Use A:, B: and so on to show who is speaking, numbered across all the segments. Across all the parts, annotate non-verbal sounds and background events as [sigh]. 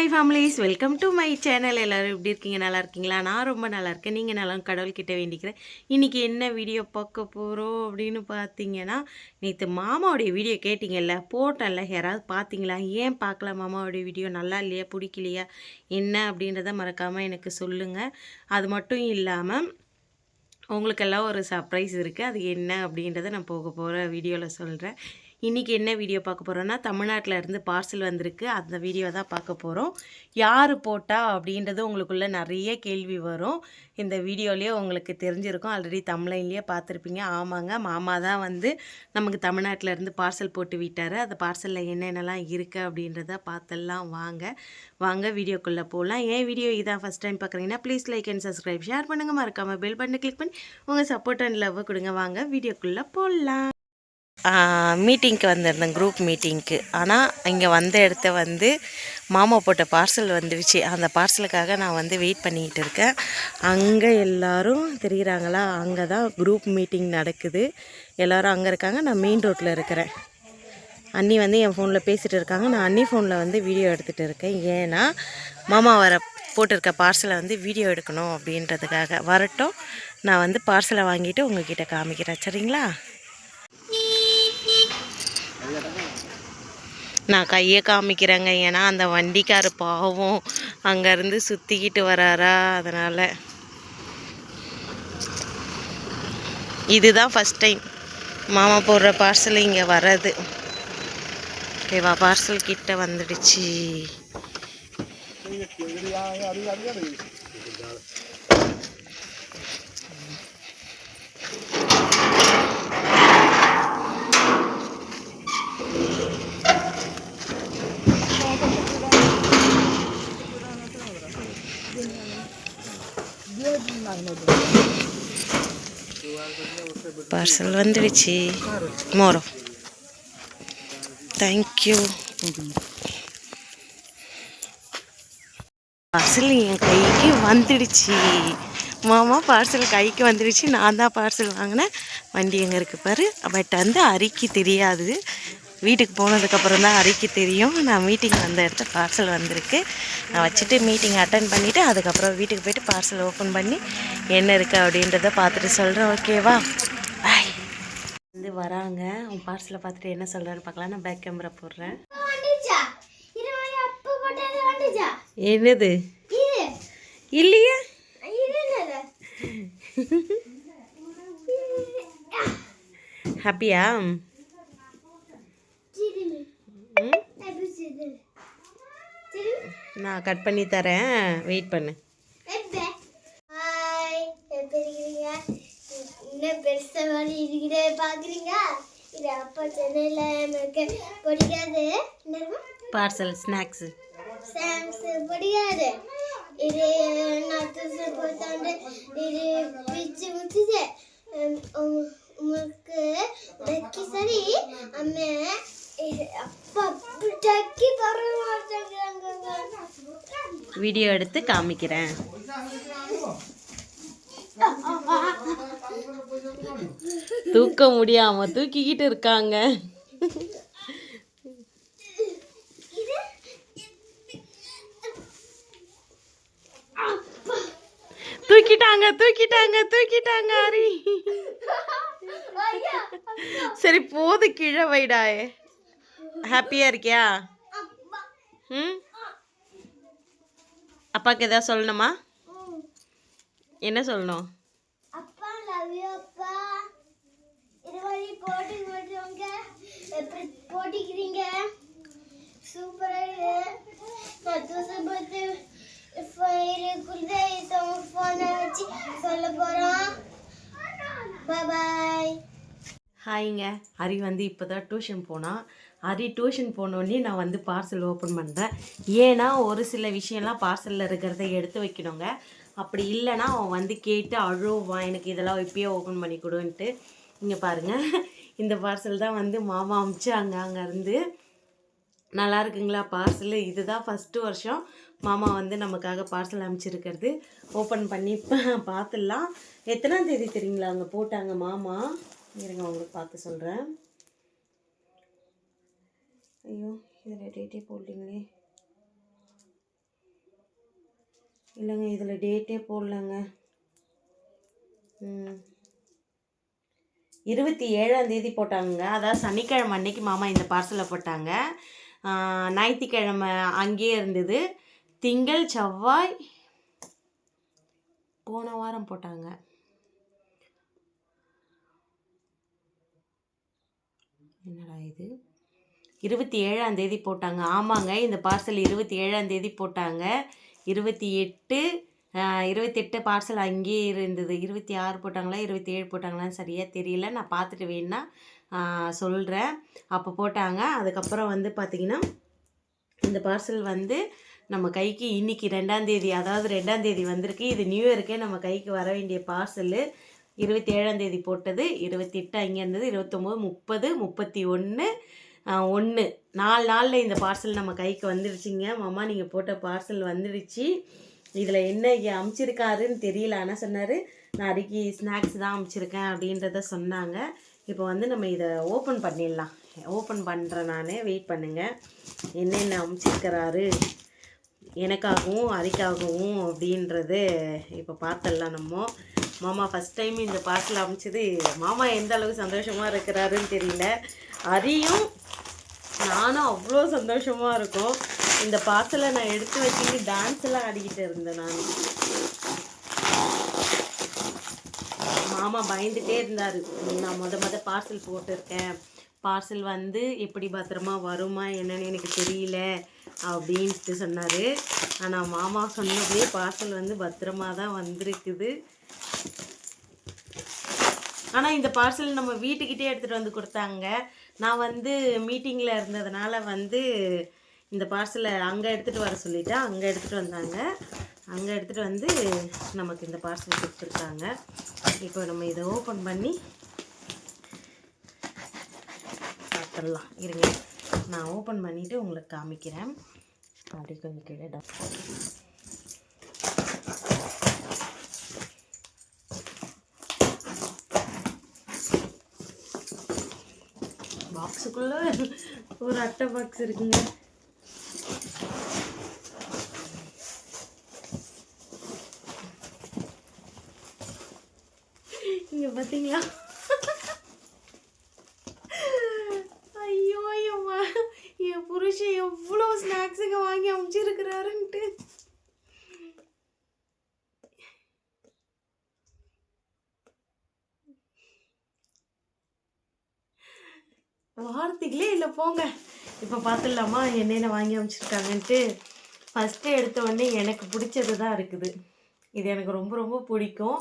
A: my families welcome to my channel எல்லோரும் எப்படி இருக்கீங்க நல்லா இருக்கீங்களா நான் ரொம்ப நல்லா இருக்கேன் நீங்கள் நல்லா கடவுள் கிட்ட வேண்டிக்கிறேன் இன்றைக்கி என்ன வீடியோ பார்க்க போகிறோம் அப்படின்னு பார்த்தீங்கன்னா நேற்று மாமாவுடைய வீடியோ கேட்டிங்கல்ல போட்டல்ல யாராவது பார்த்தீங்களா ஏன் பார்க்கல மாமாவுடைய வீடியோ நல்லா இல்லையா பிடிக்கலையா என்ன அப்படின்றத மறக்காமல் எனக்கு சொல்லுங்கள் அது மட்டும் இல்லாமல் உங்களுக்கெல்லாம் ஒரு சர்ப்ரைஸ் இருக்குது அது என்ன அப்படின்றத நான் போக போகிற வீடியோவில் சொல்கிறேன் இன்றைக்கி என்ன வீடியோ பார்க்க போகிறோன்னா தமிழ்நாட்டில் இருந்து பார்சல் வந்திருக்கு அந்த வீடியோ தான் பார்க்க போகிறோம் யார் போட்டா அப்படின்றது உங்களுக்குள்ளே நிறைய கேள்வி வரும் இந்த வீடியோலேயே உங்களுக்கு தெரிஞ்சிருக்கும் ஆல்ரெடி தமிழ்லேயே பார்த்துருப்பீங்க ஆமாங்க மாமா தான் வந்து நமக்கு தமிழ்நாட்டில் இருந்து பார்சல் போட்டு விட்டார் அந்த பார்சலில் என்னென்னலாம் இருக்குது அப்படின்றத பார்த்தெல்லாம் வாங்க வாங்க வீடியோக்குள்ளே போகலாம் ஏன் வீடியோ இதான் ஃபஸ்ட் டைம் பார்க்குறீங்கன்னா please like and subscribe share பண்ணுங்கள் மறக்காமல் பெல் பட்டனை கிளிக் பண்ணி உங்கள் சப்போர்ட் அண்ட் லவ் கொடுங்க வாங்க வீடியோக்குள்ளே போடலாம் மீட்டிங்க்கு வந்திருந்தேன் குரூப் மீட்டிங்க்கு ஆனால் இங்கே வந்த இடத்த வந்து மாமா போட்ட பார்சல் வந்துடுச்சு அந்த பார்சலுக்காக நான் வந்து வெயிட் பண்ணிக்கிட்டு இருக்கேன் அங்கே எல்லோரும் தெரிகிறாங்களா அங்கே தான் குரூப் மீட்டிங் நடக்குது எல்லோரும் அங்கே இருக்காங்க நான் மெயின் ரோட்டில் இருக்கிறேன் அண்ணி வந்து என் ஃபோனில் பேசிகிட்டு இருக்காங்க நான் அண்ணி ஃபோனில் வந்து வீடியோ எடுத்துகிட்டு இருக்கேன் ஏன்னா மாமா வர போட்டிருக்க பார்சலை வந்து வீடியோ எடுக்கணும் அப்படின்றதுக்காக வரட்டும் நான் வந்து பார்சலை வாங்கிட்டு கிட்டே காமிக்கிறேன் சரிங்களா நான் கையை காமிக்கிறேங்க ஏன்னா அந்த வண்டிக்கார் பாவம் அங்கேருந்து சுற்றிக்கிட்டு வராரா அதனால் இதுதான் ஃபஸ்ட் டைம் மாமா போடுற பார்சல் இங்கே வர்றது ஓகேவா பார்சல் கிட்ட வந்துடுச்சு பார்சல் வந்துடுச்சு மோரம் தேங்க்யூ பார்சல் என் கைக்கு வந்துடுச்சு மாமா பார்சல் கைக்கு வந்துடுச்சு நான் தான் பார்சல் வாங்கினேன் வண்டி எங்கே இருக்குது பாரு பட் வந்து அரிக்கி தெரியாது வீட்டுக்கு போனதுக்கப்புறம் தான் அறிக்கை தெரியும் நான் மீட்டிங் வந்த இடத்த பார்சல் வந்திருக்கு நான் வச்சுட்டு மீட்டிங் அட்டன் பண்ணிவிட்டு அதுக்கப்புறம் வீட்டுக்கு போயிட்டு பார்சல் ஓப்பன் பண்ணி என்ன இருக்குது அப்படின்றத பார்த்துட்டு சொல்கிறேன் ஓகேவா பாய் வந்து வராங்க உன் பார்சலை பார்த்துட்டு என்ன சொல்கிறேன்னு பார்க்கலாம் நான் பேக் கேமரா போடுறேன் என்னது இல்லையா ஹாப்பியா [laughs] நான் கட் பண்ணி தரேன் வெயிட் பண்ணு
B: பாக்குறீங்க இது அப்பா
A: பார்சல் ஸ்நாக்ஸ்
B: ஸ்நாக்ஸ் பிடிக்காது இது நான் போட்டாண்டு இது பிச்சு முடிச்சுது உங்களுக்கு சரி இது
A: வீடியோ எடுத்து காமிக்கிறேன் தூக்க முடியாம தூக்கிக்கிட்டு இருக்காங்க தூக்கிட்டாங்க தூக்கிட்டாங்க தூக்கிட்டாங்க ஹரி சரி போது கிழவைடாயே வைடாயே ஹாப்பியாக இருக்கியா ம் அப்பாவுக்கு எதாவது சொல்லணுமா என்ன சொல்லணும்
B: போட்டிக்கிறீங்க
A: ஹாய்ங்க ஹரி வந்து இப்போ தான் டியூஷன் போனால் அரி டியூஷன் போனோடனே நான் வந்து பார்சல் ஓப்பன் பண்ணுறேன் ஏன்னா ஒரு சில விஷயம்லாம் பார்சலில் இருக்கிறத எடுத்து வைக்கணுங்க அப்படி இல்லைன்னா அவன் வந்து கேட்டு அழுவான் எனக்கு இதெல்லாம் இப்பயே ஓப்பன் பண்ணி கொடுன்ட்டு இங்கே பாருங்கள் இந்த பார்சல் தான் வந்து மாமா அமிச்சாங்க அங்கேருந்து நல்லா இருக்குங்களா பார்சல் இதுதான் ஃபஸ்ட்டு வருஷம் மாமா வந்து நமக்காக பார்சல் அனுப்பிச்சிருக்கிறது ஓப்பன் பண்ணி பார்த்துடலாம் எத்தனாம் தேதி தெரியுங்களா அங்கே போட்டாங்க மாமா இருங்க உங்களுக்கு பார்த்து சொல்கிறேன் ஐயோ இதில் டேட்டே போடலீங்களே இல்லைங்க இதில் டேட்டே போடலங்க இருபத்தி ஏழாம் தேதி போட்டாங்க அதாவது சனிக்கிழமை அன்னைக்கு மாமா இந்த பார்சலை போட்டாங்க ஞாயிற்றுக்கிழமை அங்கேயே இருந்தது திங்கள் செவ்வாய் போன வாரம் போட்டாங்க என்னடா இது இருபத்தி ஏழாம் தேதி போட்டாங்க ஆமாங்க இந்த பார்சல் இருபத்தி ஏழாம் தேதி போட்டாங்க இருபத்தி எட்டு இருபத்தெட்டு பார்சல் அங்கேயே இருந்தது இருபத்தி ஆறு போட்டாங்களா இருபத்தி ஏழு போட்டாங்களான்னு சரியாக தெரியல நான் பார்த்துட்டு வேணுன்னா சொல்கிறேன் அப்போ போட்டாங்க அதுக்கப்புறம் வந்து பார்த்திங்கன்னா இந்த பார்சல் வந்து நம்ம கைக்கு இன்றைக்கி ரெண்டாந்தேதி அதாவது ரெண்டாந்தேதி வந்திருக்கு இது நியூ இயருக்கே நம்ம கைக்கு வர வேண்டிய பார்சலு இருபத்தி ஏழாந்தேதி போட்டது இருபத்தி எட்டு அங்கே இருந்தது இருபத்தொம்போது முப்பது முப்பத்தி ஒன்று ஒன்று நாலு நாளில் இந்த பார்சல் நம்ம கைக்கு வந்துடுச்சிங்க மாமா நீங்கள் போட்ட பார்சல் வந்துடுச்சு இதில் என்ன அமுச்சிருக்காருன்னு தெரியல ஆனால் சொன்னார் நான் அடிக்கி ஸ்நாக்ஸ் தான் அமுச்சிருக்கேன் அப்படின்றத சொன்னாங்க இப்போ வந்து நம்ம இதை ஓப்பன் பண்ணிடலாம் ஓப்பன் பண்ணுறேன் நான் வெயிட் பண்ணுங்கள் என்னென்ன அமுச்சிருக்கிறாரு எனக்காகவும் அரிக்காகவும் அப்படின்றது இப்போ பார்த்துடலாம் நம்ம மாமா ஃபஸ்ட் டைம் இந்த பார்சல் அமைச்சது மாமா எந்த அளவுக்கு சந்தோஷமாக இருக்கிறாருன்னு தெரியல அரியும் நானும் அவ்வளோ சந்தோஷமாக இருக்கும் இந்த பாசலை நான் எடுத்து வச்சுட்டு டான்ஸ் எல்லாம் ஆடிக்கிட்டு இருந்தேன் நான் மாமா பயந்துகிட்டே இருந்தார் நான் முத முத பார்சல் போட்டிருக்கேன் பார்சல் வந்து எப்படி பத்திரமா வருமா என்னன்னு எனக்கு தெரியல அப்படின்ட்டு சொன்னார் ஆனால் மாமா சொன்னபடியே பார்சல் வந்து பத்திரமா தான் வந்திருக்குது ஆனால் இந்த பார்சல் நம்ம வீட்டுக்கிட்டே எடுத்துகிட்டு வந்து கொடுத்தாங்க நான் வந்து மீட்டிங்கில் இருந்ததுனால வந்து இந்த பார்சலை அங்கே எடுத்துகிட்டு வர சொல்லிவிட்டு அங்கே எடுத்துகிட்டு வந்தாங்க அங்கே எடுத்துகிட்டு வந்து நமக்கு இந்த பார்சல் கொடுத்துருக்காங்க இப்போ நம்ம இதை ஓப்பன் பண்ணி பார்த்துடலாம் இருங்க நான் ஓப்பன் பண்ணிவிட்டு உங்களுக்கு காமிக்கிறேன் அப்படி கொஞ்சம் பாக்ஸுக்குள்ளே ஒரு அட்டை பாக்ஸ் இருக்குங்க இங்கே பார்த்தீங்களா ஐயோ என் புருஷன் எவ்வளோ ஸ்நாக்ஸுங்க வாங்கி அமைச்சிருக்கிறாருன்ட்டு வார்த்தைகளே இல்லை போங்க இப்போ பார்த்துடலாமா என்னென்ன வாங்கி அமைச்சிருக்காங்கன்ட்டு ஃபஸ்ட்டு எடுத்த உடனே எனக்கு பிடிச்சது தான் இருக்குது இது எனக்கு ரொம்ப ரொம்ப பிடிக்கும்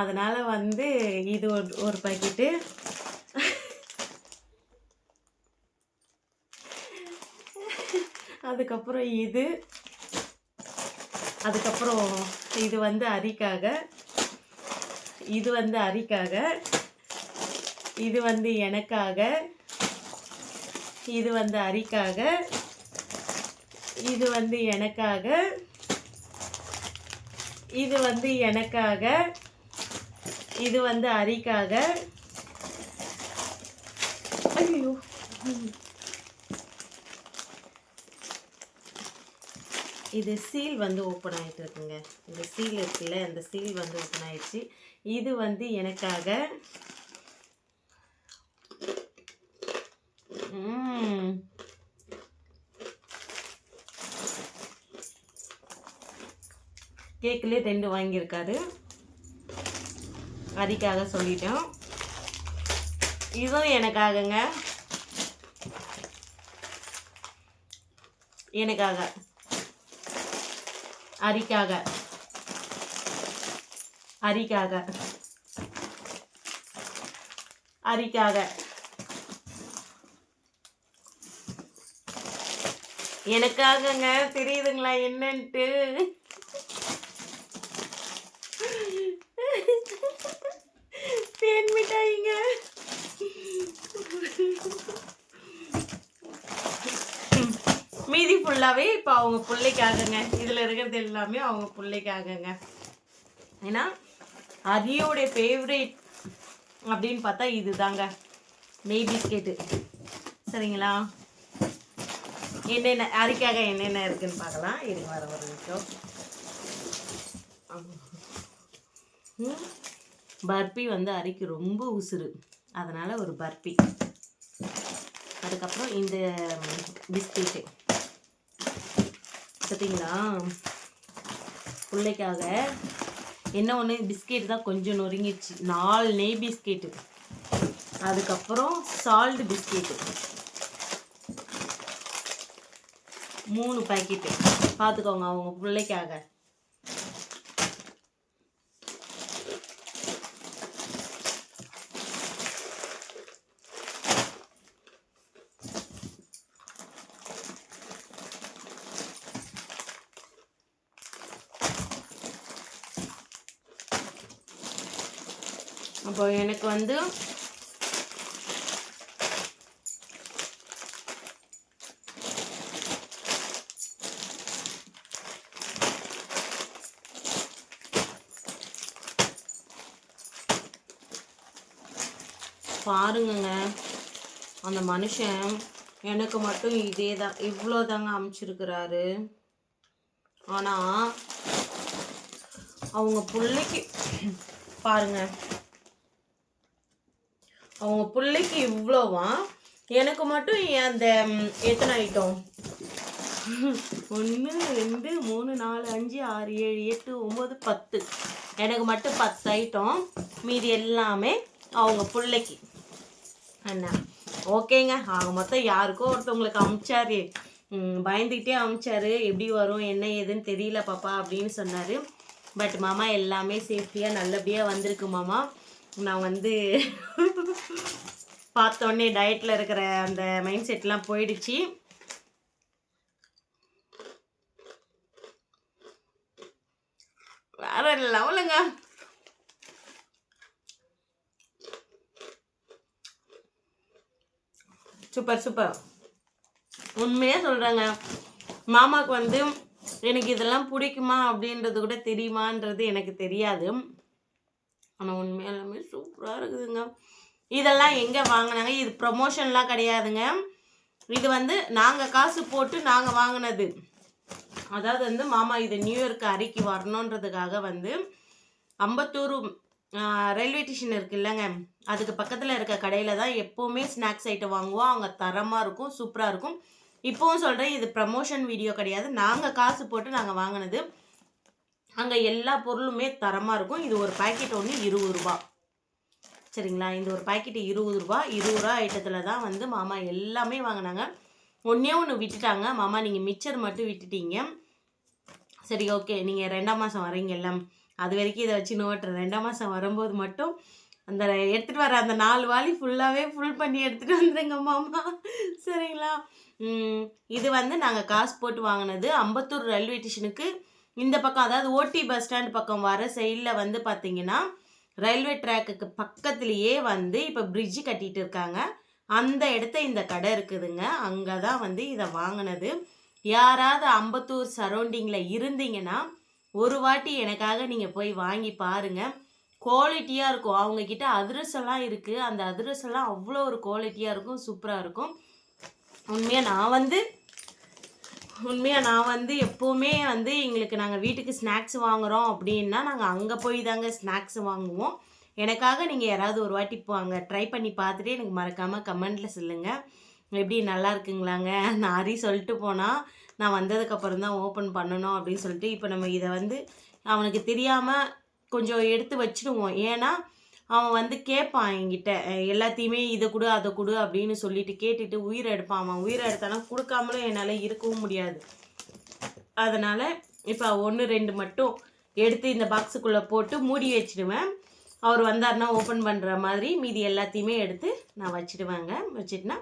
A: அதனால் வந்து இது ஒரு ஒரு பாக்கெட்டு அதுக்கப்புறம் இது அதுக்கப்புறம் இது வந்து அரிக்காக இது வந்து அரிக்காக இது வந்து எனக்காக இது வந்து அரிக்காக இது வந்து எனக்காக இது வந்து எனக்காக இது வந்து அரிக்காக ஐயோ இது சீல் வந்து ஓப்பன் ஆகிட்டு இருக்குங்க இந்த சீல் இருக்குல்ல அந்த சீல் வந்து ஓப்பன் ஆயிடுச்சு இது வந்து எனக்காக கேக்கிலே தெண்டு வாங்கியிருக்காரு அதுக்காக சொல்லிட்டோம் இதுவும் எனக்காகங்க எனக்காக அரிக்காக அரிக்காக அரிக்காக எனக்காகங்க தெரியுதுங்களா என்னன்ட்டு மிட்டாயிங்க மீதி ஃபுல்லாகவே இப்போ அவங்க பிள்ளைக்காகங்க இதில் இருக்கிறது எல்லாமே அவங்க பிள்ளைக்காகங்க ஏன்னா அதியோடைய ஃபேவரேட் அப்படின்னு பார்த்தா இது தாங்க நெய் பிஸ்கெட்டு சரிங்களா என்னென்ன அரிக்காக என்னென்ன இருக்குதுன்னு பார்க்கலாம் இருங்க வர ஒரு நிமிஷம் பர்பி வந்து அரிக்கு ரொம்ப உசுறு அதனால் ஒரு பர்பி அதுக்கப்புறம் இந்த பிஸ்கெட்டு பார்த்தீங்களா பிள்ளைக்காக என்ன ஒன்று பிஸ்கெட் தான் கொஞ்சம் நொறுங்கிடுச்சு நாலு நெய் பிஸ்கெட்டு அதுக்கப்புறம் சால்ட் பிஸ்கெட்டு மூணு பாக்கெட்டு பார்த்துக்கோங்க அவங்க பிள்ளைக்காக அப்போ எனக்கு வந்து பாருங்கங்க அந்த மனுஷன் எனக்கு மட்டும் இதே தான் இவ்வளோ தாங்க அமைச்சிருக்கிறாரு ஆனால் அவங்க பிள்ளைக்கு பாருங்க அவங்க பிள்ளைக்கு இவ்வளோவா எனக்கு மட்டும் அந்த எத்தனை ஐட்டம் ஒன்று ரெண்டு மூணு நாலு அஞ்சு ஆறு ஏழு எட்டு ஒம்பது பத்து எனக்கு மட்டும் பத்து ஐட்டம் மீதி எல்லாமே அவங்க பிள்ளைக்கு அண்ணா ஓகேங்க ஆக மொத்தம் யாருக்கோ ஒருத்தவங்களுக்கு அமிச்சாரு பயந்துக்கிட்டே அமிச்சாரு எப்படி வரும் என்ன ஏதுன்னு தெரியல பாப்பா அப்படின்னு சொன்னார் பட் மாமா எல்லாமே சேஃப்டியாக நல்லபடியாக வந்திருக்கு மாமா நான் வந்து பார்த்தோன்னே டயட்டில் இருக்கிற அந்த மைண்ட் செட்லாம் போயிடுச்சு வேற லெவலுங்க சூப்பர் சூப்பர் உண்மையாக சொல்கிறாங்க மாமாவுக்கு வந்து எனக்கு இதெல்லாம் பிடிக்குமா அப்படின்றது கூட தெரியுமான்றது எனக்கு தெரியாது ஆனால் உண்மையாக எல்லாமே சூப்பராக இருக்குதுங்க இதெல்லாம் எங்கே வாங்கினாங்க இது ப்ரமோஷன்லாம் கிடையாதுங்க இது வந்து நாங்கள் காசு போட்டு நாங்கள் வாங்கினது அதாவது வந்து மாமா இது நியூ இயர்க்கு அறிக்கை வரணுன்றதுக்காக வந்து அம்பத்தூர் ரயில்வே ஸ்டேஷன் இருக்கு இல்லைங்க அதுக்கு பக்கத்தில் இருக்க கடையில் தான் எப்போவுமே ஸ்நாக்ஸ் ஐட்டம் வாங்குவோம் அவங்க தரமாக இருக்கும் சூப்பராக இருக்கும் இப்போவும் சொல்கிறேன் இது ப்ரமோஷன் வீடியோ கிடையாது நாங்கள் காசு போட்டு நாங்கள் வாங்கினது அங்கே எல்லா பொருளுமே தரமாக இருக்கும் இது ஒரு பேக்கெட் ஒன்று இருபது ரூபா சரிங்களா இந்த ஒரு பேக்கெட்டு இருபது ரூபா இருபது ரூபா ஐட்டத்தில் தான் வந்து மாமா எல்லாமே வாங்கினாங்க ஒன்றே ஒன்று விட்டுட்டாங்க மாமா நீங்கள் மிச்சர் மட்டும் விட்டுட்டீங்க சரி ஓகே நீங்கள் ரெண்டாம் மாதம் எல்லாம் அது வரைக்கும் இதை வச்சு நோட்டுறேன் ரெண்டாம் மாதம் வரும்போது மட்டும் அந்த எடுத்துகிட்டு வர அந்த நாலு வாலி ஃபுல்லாகவே ஃபுல் பண்ணி எடுத்துகிட்டு வந்துடுங்க மாமா சரிங்களா இது வந்து நாங்கள் காசு போட்டு வாங்கினது அம்பத்தூர் ரயில்வே ஸ்டேஷனுக்கு இந்த பக்கம் அதாவது ஓடி பஸ் ஸ்டாண்ட் பக்கம் வர சைடில் வந்து பார்த்திங்கன்னா ரயில்வே ட்ராக்குக்கு பக்கத்துலேயே வந்து இப்போ பிரிட்ஜு கட்டிகிட்டு இருக்காங்க அந்த இடத்த இந்த கடை இருக்குதுங்க அங்கே தான் வந்து இதை வாங்கினது யாராவது அம்பத்தூர் சரௌண்டிங்கில் இருந்தீங்கன்னா ஒரு வாட்டி எனக்காக நீங்கள் போய் வாங்கி பாருங்கள் குவாலிட்டியாக இருக்கும் அவங்கக்கிட்ட அதிரசம்லாம் இருக்குது அந்த அதிரசம்லாம் அவ்வளோ ஒரு குவாலிட்டியாக இருக்கும் சூப்பராக இருக்கும் உண்மையாக நான் வந்து உண்மையாக நான் வந்து எப்போவுமே வந்து எங்களுக்கு நாங்கள் வீட்டுக்கு ஸ்நாக்ஸ் வாங்குகிறோம் அப்படின்னா நாங்கள் அங்கே போய் தாங்க ஸ்நாக்ஸ் வாங்குவோம் எனக்காக நீங்கள் யாராவது ஒரு வாட்டி இப்போ அங்கே ட்ரை பண்ணி பார்த்துட்டு எனக்கு மறக்காமல் கமெண்டில் சொல்லுங்கள் எப்படி நல்லா இருக்குங்களாங்க நான் அரி சொல்லிட்டு போனால் நான் வந்ததுக்கப்புறம் தான் ஓப்பன் பண்ணணும் அப்படின்னு சொல்லிட்டு இப்போ நம்ம இதை வந்து அவனுக்கு தெரியாமல் கொஞ்சம் எடுத்து வச்சுடுவோம் ஏன்னா அவன் வந்து கேட்பான் என்கிட்ட எல்லாத்தையுமே இதை கொடு அதை கொடு அப்படின்னு சொல்லிட்டு கேட்டுட்டு உயிரை எடுப்பான் அவன் உயிரை எடுத்தாலும் கொடுக்காமலும் என்னால் இருக்கவும் முடியாது அதனால் இப்போ ஒன்று ரெண்டு மட்டும் எடுத்து இந்த பாக்ஸுக்குள்ளே போட்டு மூடி வச்சுடுவேன் அவர் வந்தார்னா ஓப்பன் பண்ணுற மாதிரி மீதி எல்லாத்தையுமே எடுத்து நான் வச்சுடுவேங்க வச்சுட்டுனா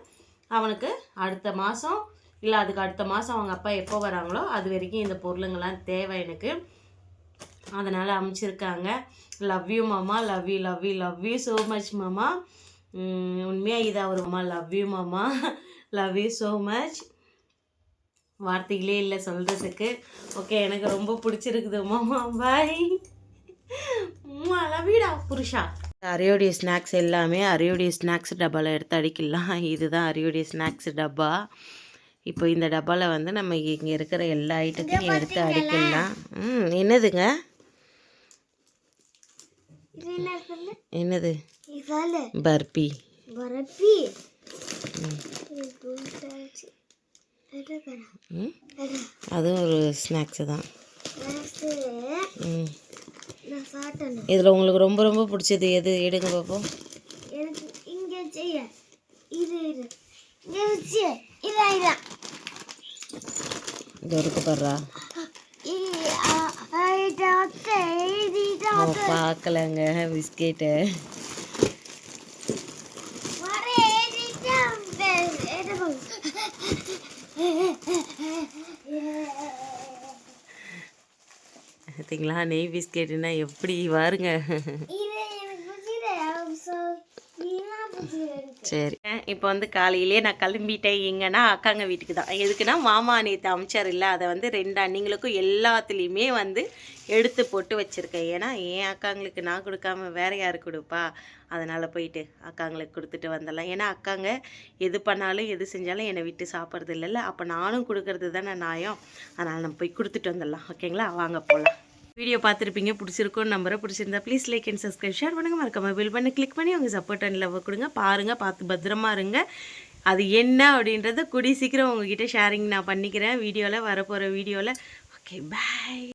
A: அவனுக்கு அடுத்த மாதம் இல்லை அதுக்கு அடுத்த மாதம் அவங்க அப்பா எப்போ வராங்களோ அது வரைக்கும் இந்த பொருளுங்கள்லாம் தேவை எனக்கு அதனால் அமைச்சிருக்காங்க லவ் யூ மாமா love you love you love you so much மாமா உண்மையாக இதாக ஒரு மாமா லவ் யூ மாமா லவ் யூ ஸோ மச் வார்த்தைகளே இல்லை சொல்கிறதுக்கு ஓகே எனக்கு ரொம்ப பிடிச்சிருக்குது மாமா பாய் லவ்யூடா புருஷா அரியோடைய ஸ்நாக்ஸ் எல்லாமே அரியோடைய ஸ்நாக்ஸ் டப்பாவில் எடுத்து அடிக்கலாம் இதுதான் அரியோடைய ஸ்நாக்ஸ் டப்பா இப்போ இந்த டப்பாவில் வந்து நம்ம இங்கே இருக்கிற எல்லா ஐட்டத்தையும் எடுத்து அடிக்கலாம் ம் என்னதுங்க என்னது பர்பி பர்பி அதுவும் ஒரு ஸ்நாக்ஸு தான் இதில் உங்களுக்கு ரொம்ப ரொம்ப பிடிச்சது எது எடுங்க பார்ப்போம்
B: இங்கே இது
A: இருக்கு பார்க்கலங்க பிஸ்கெட்டு பார்த்தீங்களா நெய் பிஸ்கெட்டுன்னா எப்படி வாருங்க சரி இப்போ வந்து காலையிலேயே நான் கிளம்பிட்டேன் எங்கன்னா அக்காங்க வீட்டுக்கு தான் எதுக்குன்னா மாமா நேற்று அமைச்சர் இல்லை அதை வந்து ரெண்டு அண்ணிங்களுக்கும் எல்லாத்துலேயுமே வந்து எடுத்து போட்டு வச்சுருக்கேன் ஏன்னா என் அக்காங்களுக்கு நான் கொடுக்காம வேற யார் கொடுப்பா அதனால் போயிட்டு அக்காங்களுக்கு கொடுத்துட்டு வந்துடலாம் ஏன்னா அக்காங்க எது பண்ணாலும் எது செஞ்சாலும் என்னை விட்டு சாப்பிட்றது இல்லைல்ல அப்போ நானும் கொடுக்கறது தானே நாயம் அதனால் நம்ம போய் கொடுத்துட்டு வந்துடலாம் ஓகேங்களா வாங்க போகலாம் வீடியோ பார்த்துருப்பீங்க பிடிச்சிருக்கோம் நம்பரை பிடிச்சிருந்தா please like and subscribe share பண்ணுங்கள் மறக்காமல் பில் பண்ணி கிளிக் பண்ணி உங்கள் சப்போர்ட் அண்ட் லவ் கொடுங்க பாருங்கள் பார்த்து பத்திரமா இருங்க அது என்ன அப்படின்றத குடி சீக்கிரம் உங்ககிட்ட ஷேரிங் நான் பண்ணிக்கிறேன் வீடியோவில் வரப்போகிற வீடியோவில் ஓகே பாய்